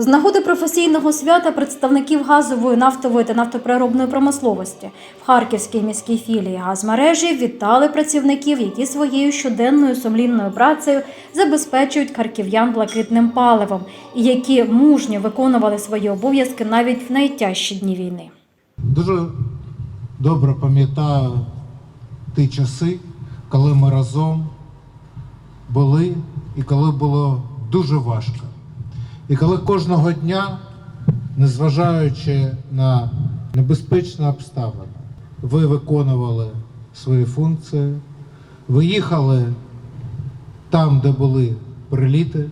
З нагоди професійного свята представників газової, нафтової та нафтопереробної промисловості в Харківській міській філії газмережі вітали працівників, які своєю щоденною сумлінною працею забезпечують харків'ян блакитним паливом і які мужньо виконували свої обов'язки навіть в найтяжчі дні війни. Дуже добре пам'ятаю ті часи, коли ми разом були і коли було дуже важко. І коли кожного дня, незважаючи на небезпечні обставини, ви виконували свої функції, ви їхали там, де були приліти,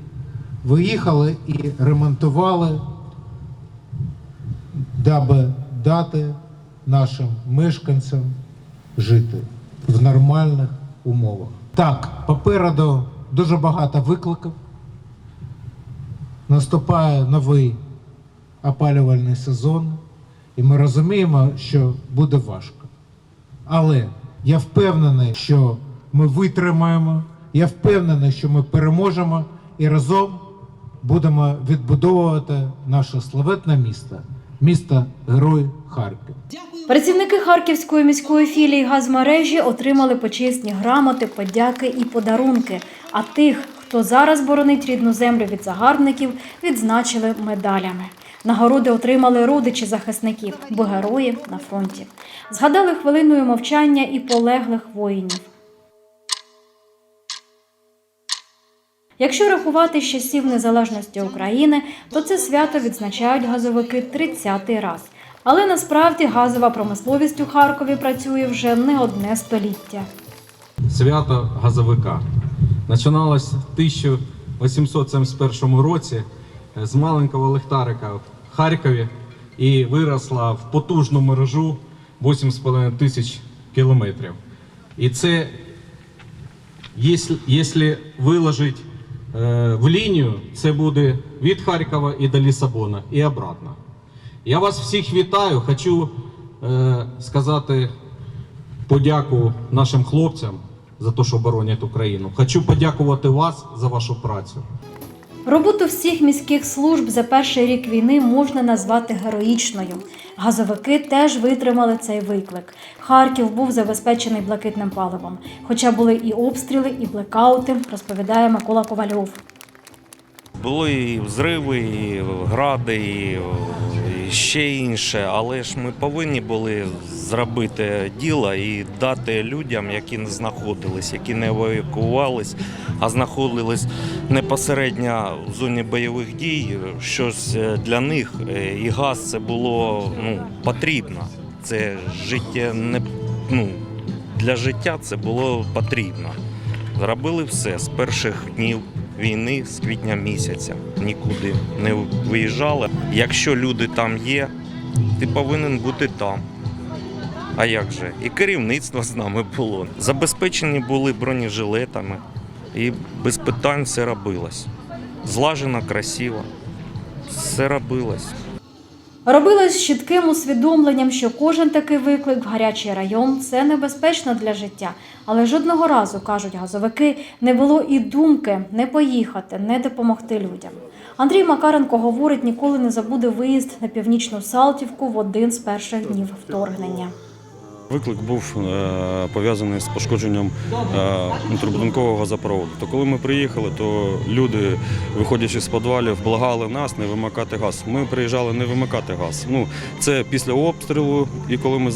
ви їхали і ремонтували даби дати нашим мешканцям жити в нормальних умовах. Так, попереду дуже багато викликів. Наступає новий опалювальний сезон, і ми розуміємо, що буде важко. Але я впевнений, що ми витримаємо, я впевнений, що ми переможемо і разом будемо відбудовувати наше славетне місто, місто Герой Харків. Працівники Харківської міської філії газмережі отримали почесні грамоти, подяки і подарунки. А тих, хто зараз боронить рідну землю від загарбників, відзначили медалями. Нагороди отримали родичі захисників, бо герої на фронті. Згадали хвилиною мовчання і полеглих воїнів. Якщо рахувати з часів незалежності України, то це свято відзначають газовики 30-й раз. Але насправді газова промисловість у Харкові працює вже не одне століття. свято газовика. Починалось в 1871 році з маленького лихтарика в Харкові і виросла в потужну мережу 8,5 тисяч кілометрів. І це, якщо- якщо виложити е, в лінію, це буде від Харкова і до Лісабона і обратно. Я вас всіх вітаю. Хочу е, сказати подяку нашим хлопцям за те, що боронять Україну. Хочу подякувати вас за вашу працю. Роботу всіх міських служб за перший рік війни можна назвати героїчною. Газовики теж витримали цей виклик. Харків був забезпечений блакитним паливом. Хоча були і обстріли, і блекаути, розповідає Микола Ковальов. Були і взриви, і гради, і ще інше, але ж ми повинні були зробити діло і дати людям, які не знаходились, які не евакуювались, а знаходились непосередньо в зоні бойових дій. Щось е, для них е, і газ це було ну, потрібно. Це життя не ну, для життя це було потрібно. Зробили все з перших днів війни, з квітня місяця. Нікуди не виїжджали. Якщо люди там є, ти повинен бути там. А як же? І керівництво з нами було. Забезпечені були бронежилетами, і без питань все робилось. Злажено, красиво. Все робилось. Робилось з чітким усвідомленням, що кожен такий виклик в гарячий район це небезпечно для життя. Але жодного разу, кажуть газовики, не було і думки не поїхати, не допомогти людям. Андрій Макаренко говорить, ніколи не забуде виїзд на північну Салтівку в один з перших днів вторгнення. Виклик був е, пов'язаний з пошкодженням е, внутрібудинкового газопроводу. То коли ми приїхали, то люди, виходячи з підвалів, благали нас не вимикати газ. Ми приїжджали не вимикати газ. Ну, це після обстрілу, і коли ми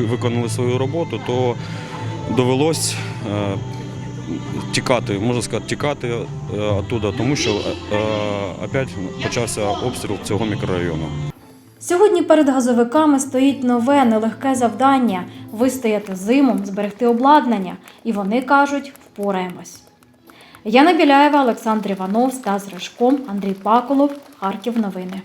виконали свою роботу, то довелось е, тікати, можна сказати, тікати е, оттуда, тому що е, опять почався обстріл цього мікрорайону. Сьогодні перед газовиками стоїть нове нелегке завдання вистояти зиму, зберегти обладнання, і вони кажуть, впораємось. Яна Біляєва, Олександр Іванов, Стас Ришко, Андрій Паколов, Харків. Новини.